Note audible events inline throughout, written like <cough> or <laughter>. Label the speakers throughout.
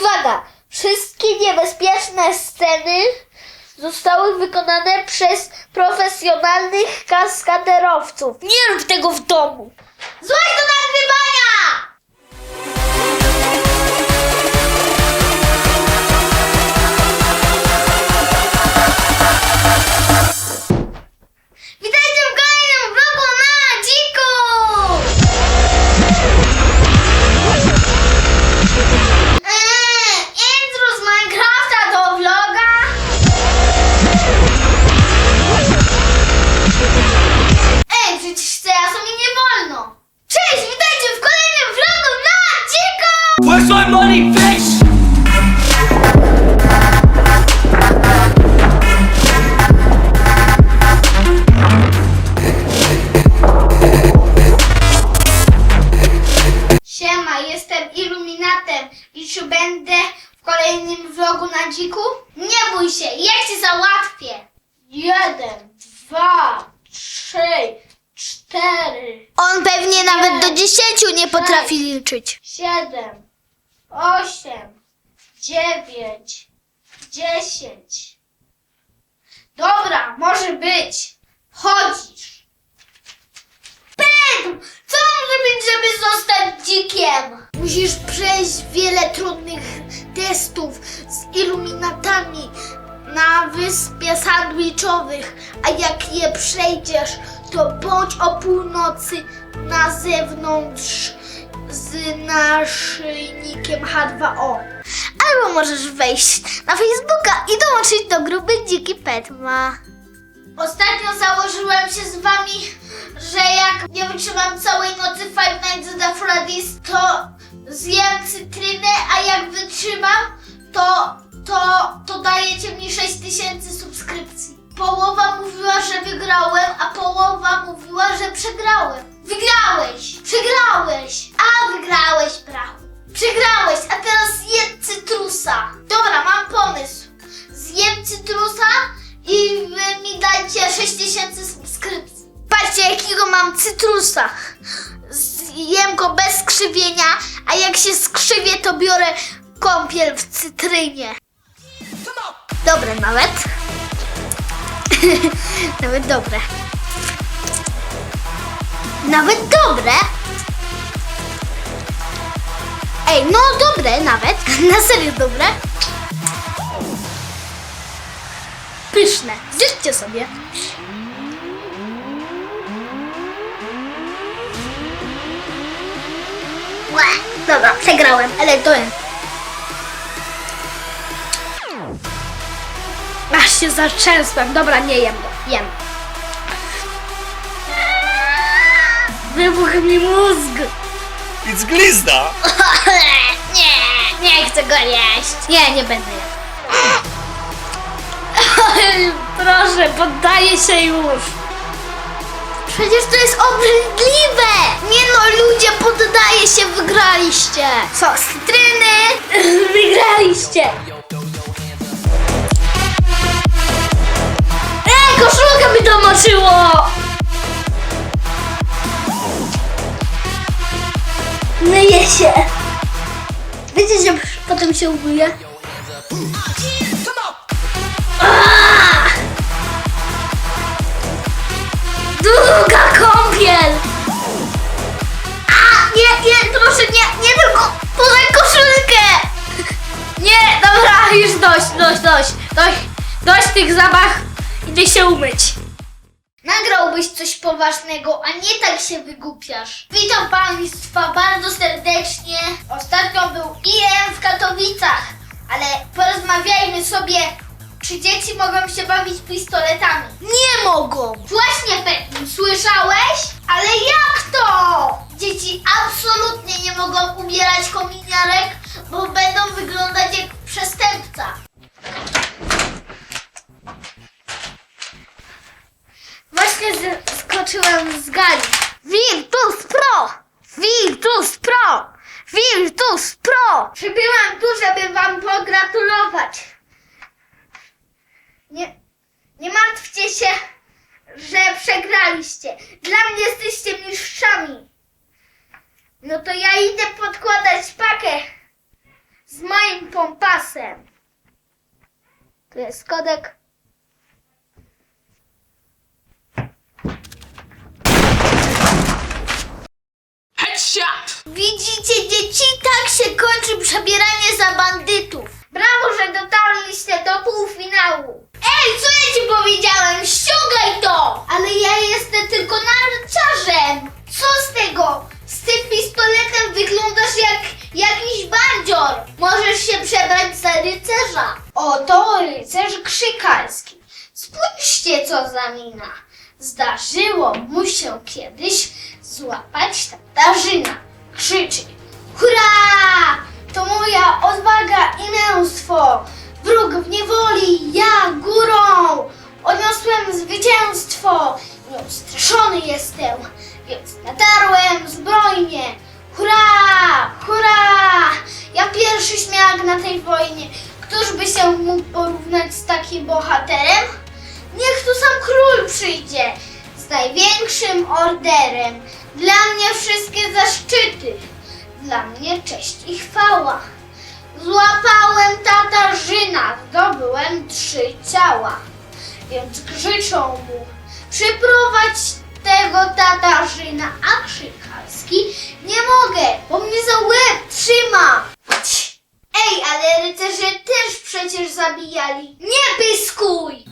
Speaker 1: Uwaga! Wszystkie niebezpieczne sceny zostały wykonane przez profesjonalnych kaskaderowców. Nie rób tego w domu! Złaź do nagrywania!
Speaker 2: My money, bitch?
Speaker 1: Siema, jestem Iluminatem i czy będę w kolejnym vlogu na dziku? Nie bój się, ja ci załatwię. Jeden, dwa, trzy, cztery,
Speaker 3: On pewnie nawet do dziesięciu nie potrafi liczyć.
Speaker 1: siedem, dziewięć, dziesięć. Dobra, może być. Chodzisz. Pedro, co mam zrobić, żeby zostać dzikiem? Musisz przejść wiele trudnych testów z iluminatami na wyspie sandwichowych, a jak je przejdziesz, to bądź o północy na zewnątrz z naszyjnikiem H2O.
Speaker 3: Albo możesz wejść na Facebooka i dołączyć do grupy Dziki Petma.
Speaker 1: Ostatnio założyłem się z wami, że jak nie wytrzymam całej nocy Five Nights at Freddy's, to zjem cytrynę, a jak wytrzymam, to, to, to dajecie mi 6000 subskrypcji. Połowa mówiła, że wygrałem, a połowa mówiła, że przegrałem. Cytrusa. Zjem
Speaker 3: go bez skrzywienia, a jak się skrzywię, to biorę kąpiel w cytrynie. Dobre nawet. <laughs> nawet dobre. Nawet dobre. Ej, no dobre nawet. <laughs> Na serio dobre. Pyszne. Zjedzcie sobie. Łe, Dobra, przegrałem, ale to jest. Aż się zaczęsłem. Dobra, nie jem go. Jem. Wybuch mi mózg.
Speaker 2: It's glizda! <laughs>
Speaker 3: nie, nie chcę go jeść. Nie, nie będę jadł. Proszę, poddaję się już. Przecież to jest obrzydliwe! Nie no, ludzie, poddaje się, wygraliście! Z cytryny! <laughs> Wygraliście! Ej, koszulka mi domoczyło! Myję się! Wiecie, że potem się umyję? Długa kąpiel! Nie, nie, proszę, nie, nie tylko podaj koszulkę! Nie, dobra, już dość, dość, dość, dość, dość tych zabach, idę się umyć.
Speaker 1: Nagrałbyś coś poważnego, a nie tak się wygłupiasz. Witam Państwa bardzo serdecznie. Ostatnio był IM w Katowicach, ale porozmawiajmy sobie, czy dzieci mogą się bawić pistoletami.
Speaker 3: Nie mogą!
Speaker 1: Właśnie, Petru, słyszałeś? Ale jak to? Dzieci absolutnie nie mogą ubierać kominiarek, bo będą wyglądać jak przestępca. Właśnie z- skoczyłem z gali.
Speaker 3: Virtus Pro! Virtus Pro! Virtus Pro!
Speaker 1: Przybyłam tu, żeby wam pogratulować. Nie, nie martwcie się, że przegraliście. Dla mnie jesteście mistrzami. No to ja idę podkładać pakę z moim pompasem. Tu jest kodek.
Speaker 2: Headshot!
Speaker 1: Widzicie, dzieci, tak się kończy przebieranie za bandytów. Krzykalski. Spójrzcie, co za mina. Zdarzyło mu się kiedyś złapać tatarzyna. Krzyczy. Hurra! To moja odwaga i męstwo. Wróg w niewoli, ja górą. Odniosłem zwycięstwo. Nieustraszony jestem, więc natarłem zbrojnie. Hurra! Hurra! Ja pierwszy śmiałek na tej wojnie. Któż by się mógł porównać z takim bohaterem? Niech tu sam król przyjdzie z największym orderem. Dla mnie wszystkie zaszczyty, dla mnie cześć i chwała. Złapałem tatarzyna, zdobyłem trzy ciała, więc krzyczą mu, przyprowadź tego tatarzyna, a krzykalski nie mogę, bo mnie za łeb trzyma. Ć. Ej, ale rycerze też przecież zabijali. Nie pyskuj!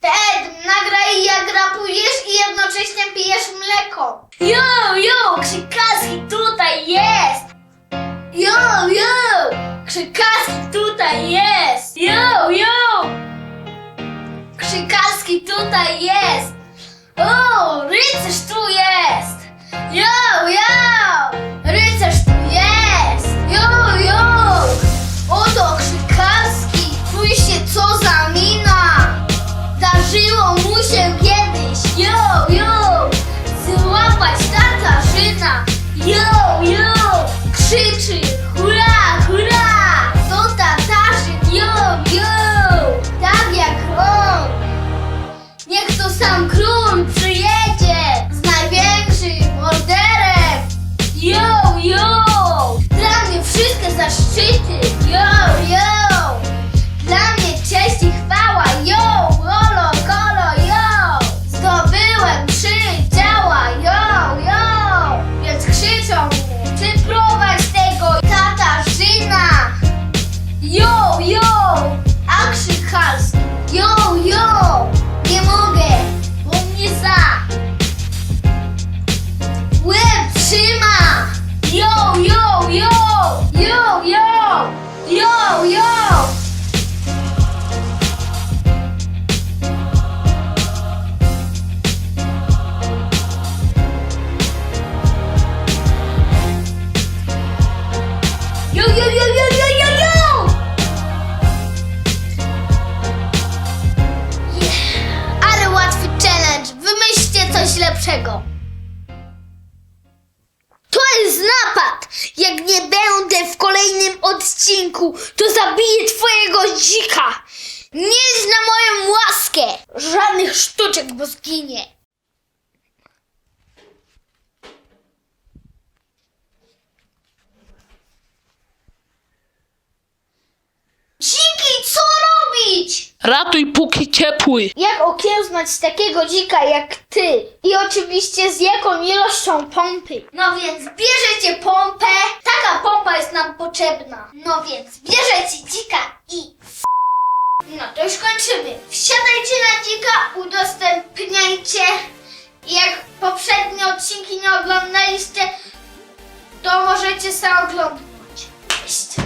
Speaker 1: Ted, nagraj jak rapujesz i jednocześnie pijesz mleko. Yo, yo, Krzykaski tutaj jest! Yo, yo, Krzykaski tutaj jest! Yo, yo, Krzykaski tutaj jest! O, rycerz tu jest! Yo, yo, yo, yo, yo, yo, yo! Yeah. Ale łatwy challenge! Wymyślcie coś lepszego! To jest napad! Jak nie będę w kolejnym odcinku, to zabiję twojego dzika! Nie na moją łaskę! Żadnych sztuczek, bo zginie! Dziki, co robić?
Speaker 2: Ratuj póki ciepły!
Speaker 1: Jak okiełznać takiego dzika jak ty? I oczywiście z jaką ilością pompy? No więc bierzecie pompę. Taka pompa jest nam potrzebna. No więc bierzecie dzika i... No to już kończymy. Wsiadajcie na dzika, udostępniajcie. Jak poprzednie odcinki nie oglądaliście, to możecie sobie oglądać. Cześć.